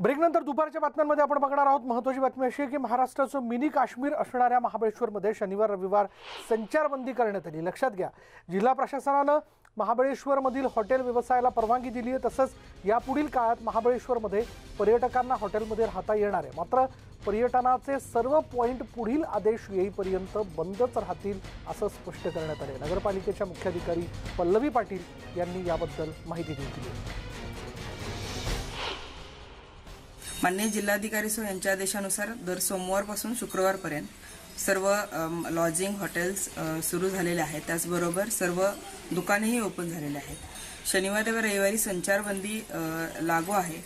ब्रेकनंतर दुपारच्या बातम्यांमध्ये आपण बघणार आहोत. महत्त्वाची बातमी अशी आहे की महाराष्ट्राचं मिनी काश्मीर असणाऱ्या महाबळेश्वरमध्ये शनिवार रविवार संचारबंदी करण्यात आली. लक्षात घ्या जिल्हा प्रशासनानं महाबळेश्वरमधील हॉटेल व्यवसायाला परवानगी दिली आहे तसंच यापुढील काळात महाबळेश्वरमध्ये पर्यटकांना हॉटेलमध्ये राहता येणार आहे. मात्र पर्यटनाचे सर्व पॉईंट पुढील आदेश येईपर्यंत बंदच राहतील असं स्पष्ट करण्यात आले नगरपालिकेच्या मुख्याधिकारी पल्लवी पाटील यांनी याबद्दल माहिती दिली माननीय जिल्हाधिकारी सो यांच्या आदेशानुसार दर सोमवारपासून शुक्रवारपर्यंत सर्व लॉजिंग हॉटेल्स सुरू झालेले आहेत. त्याचबरोबर सर्व दुकानेही ओपन झालेले आहेत. शनिवार व रविवारी संचारबंदी लागू आहे.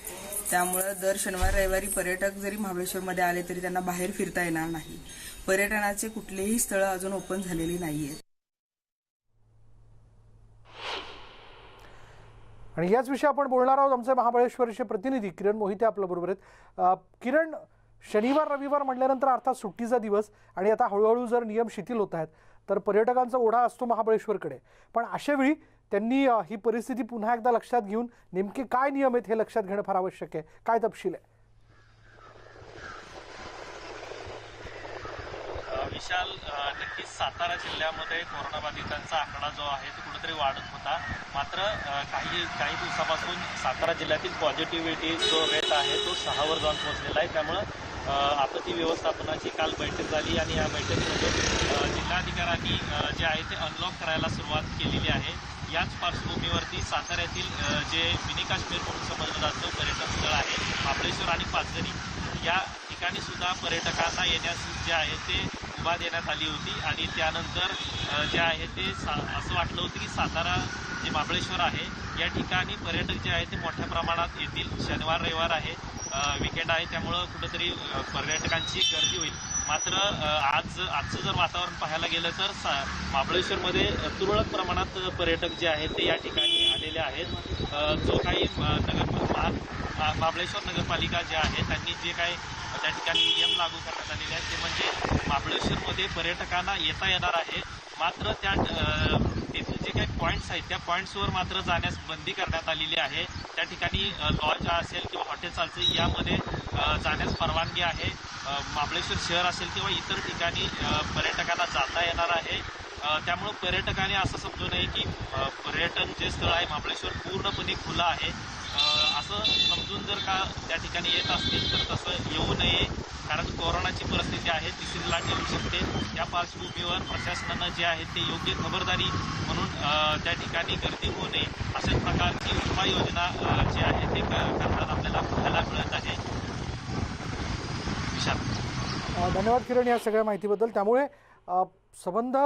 त्यामुळं दर शनिवार रविवारी पर्यटक जरी महाबळेश्वरमध्ये आले तरी त्यांना बाहेर फिरता येणार नाही. पर्यटनाचे कुठलेही स्थळं अजून ओपन झालेली नाही आहेत आणि याच विषयी आपण बोलणार आहोत आमचे महाबळेश्वरचे प्रतिनिधी किरण मोहिते आपल्याबरोबर आहेत. किरण शनिवार रविवार म्हटल्यानंतर अर्थात सुट्टीचा दिवस आणि आता हळूहळू जर नियम शिथिल होत आहेत तर पर्यटकांचा ओढा असतो महाबळेश्वरकडे. पण अशा वेळी त्यांनी ही परिस्थिती पुन्हा एकदा लक्षात घेऊन नेमके काय नियम आहेत हे लक्षात घेणं फार आवश्यक आहे. काय तपशील आहे? विशाल नक्कीच सातारा जिल्ह्यामध्ये कोरोनाबाधितांचा आकडा जो आहे तो कुठेतरी वाढत होता. मात्र काही काही दिवसापासून सातारा जिल्ह्यातील पॉझिटिव्हिटी जो रेट आहे तो सहावर जाऊन पोहोचलेला आहे. त्यामुळं आपत्ती व्यवस्थापनाची काल बैठक झाली आणि या बैठकीमध्ये जिल्हाधिकाऱ्यांनी जे आहे ते अनलॉक करायला सुरुवात केलेली आहे. याच पार्श्वभूमीवरती साताऱ्यातील जे मिनी काश्मीर म्हणून समजलं जातं पर्यटन स्थळ आहे महाबळेश्वर आणि पाचगणी या ठिकाणी सुद्धा पर्यटकांना येण्यास जे आहे ते मुभा देण्यात आली होती. आणि त्यानंतर जे आहे ते सा असं वाटलं होतं की सातारा जे महाबळेश्वर आहे या ठिकाणी पर्यटक जे आहे ते मोठ्या प्रमाणात येतील. शनिवार रविवार आहे. विकेंड आहे त्यामुळं कुठंतरी पर्यटकांची गर्दी होईल. मात्र आज आजचं जर वातावरण पाहायला गेलं तर सा महाबळेश्वरमध्ये तुरळक प्रमाणात पर्यटक जे आहेत ते या ठिकाणी आलेले आहेत. जो काही नगर महाबळेश्वर नगरपालिका जे आहे त्यांनी जे काही त्या ठिकाणी नियम लागू करण्यात आलेले आहेत ते म्हणजे महाबळेश्वरमध्ये पर्यटकांना येता येणार आहे. मात्र त्या पॉईंट्स आहेत. त्या पॉईंट्सवर मात्र जाण्यास बंदी करण्यात आलेली आहे. त्या ठिकाणी लॉज असेल किंवा हॉटेल्स असेल यामध्ये जाण्यास परवानगी आहे. महाबळेश्वर शहर असेल किंवा इतर ठिकाणी पर्यटकांना जाता येणार आहे. त्यामुळं पर्यटकांनी असं समजू नये की पर्यटन जे स्थळ आहे महाबळेश्वर पूर्णपणे खुलं आहे. असं समजू का त्या ठिकाणी येत असतील तर तसं येऊ नये. कारण कोरोनाची परिस्थिती आहे तिसरी लाट येऊ शकते. त्या पार्श्वभूमीवर प्रशासनानं जे आहे ते योग्य खबरदारी म्हणून त्या ठिकाणी गर्दी होऊ नये. अशा प्रकारची उपाययोजना जी आहे ते करताना आपल्याला पाहायला मिळत आहे. विशाल. धन्यवाद किरण या सगळ्या माहितीबद्दल. त्यामुळे संबंध